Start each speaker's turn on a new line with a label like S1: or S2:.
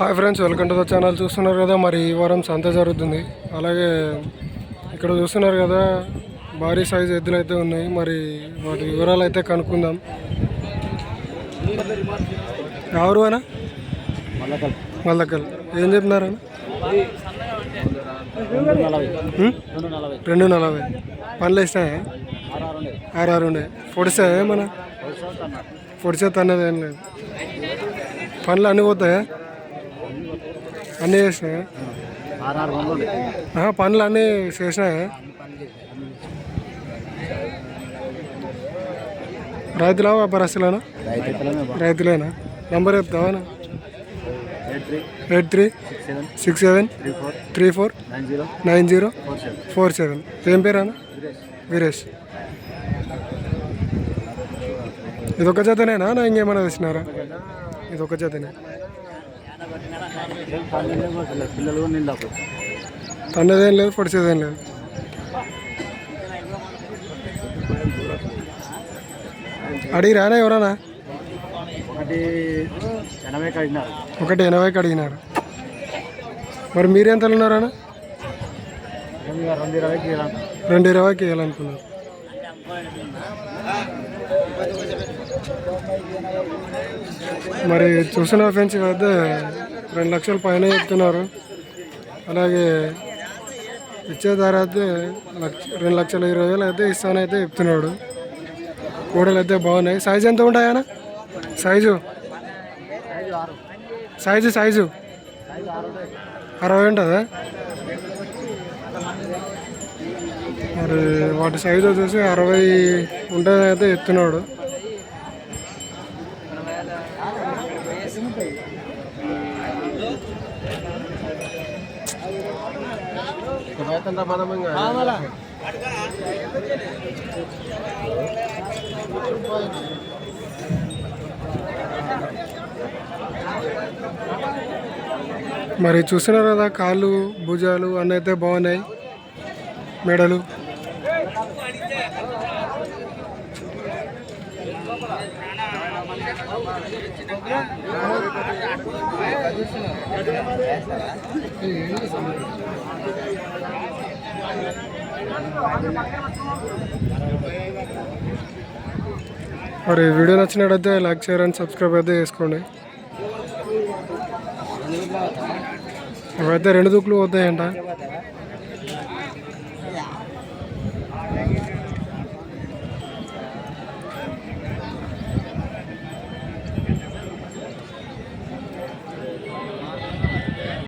S1: Hi friends welcome to the channel చూస్తున్నారు కదా మరి ఈ వారం సంత జరుగుతుంది. అలాగే ఇక్కడ చూస్తున్నారు కదా భారీ సైజ్ ఎద్దులు అయితే ఉన్నాయి. మరి వాటి వివరాలు అయితే కనుక్కుందాం. ఎవరు అనా మల్లకల్. ఏం చెప్తున్నారన్న రెండు నలభై. పనులు వేసినాయా? ఆరు ఉండే పొడిసాయా మన పొడిసే తన్నదేం ఏం లేదు. పనులు అన్నీ పోతాయా? అన్నీ చేసినాయా? పనులు అన్నీ చేసినాయా? రైతులా వ్యాపారస్తులేనా? రైతులేనా? నెంబర్ చెప్తావా eight three six seven three four nine zero four seven. ఏం పేరు అన్న? వీరేష్. ఇది ఒక జతనేనా? నా ఇంకేమైనా తెచ్చినారా ఇది ఒక జతనే. తన్నదేం లేదు పొడిచేదేం లేదు. అడిగి రానా ఎవరన్నా?
S2: ఒకటి
S1: ఎనభైకి అడిగినారు. మరి మీరు ఎంత ఉన్నారన్నా
S2: రెండు ఇరవైకి ఇవ్వాలి.
S1: రెండు ఇరవైకి వేయాలనుకున్నారు మరి చూసిన ఫ్రెండ్స్ వద్ద రెండు లక్షల పైన చెప్తున్నారు. అలాగే ఇచ్చే ధర అయితే లక్ష రెండు లక్షల ఇరవై వేలు అయితే ఇస్తానైతే చెప్తున్నాడు. కూడలు అయితే బాగున్నాయి. సైజు ఎంత ఉంటాయన సైజు? Size size? అరవై ఉంటుందా? మరి వాటి సైజు వచ్చేసి అరవై ఉంటుందని అయితే చెప్తున్నాడు. మరి చూస్తున్నారు కదా కాళ్ళు భుజాలు అన్నీ అయితే బాగున్నాయి. మెడలు. మరి వీడియో నచ్చినట్టయితే లైక్ షేర్ అండ్ సబ్స్క్రైబ్ అయితే చేసుకోండి. ఇవైతే రెండు దుక్కులు పోతాయంట.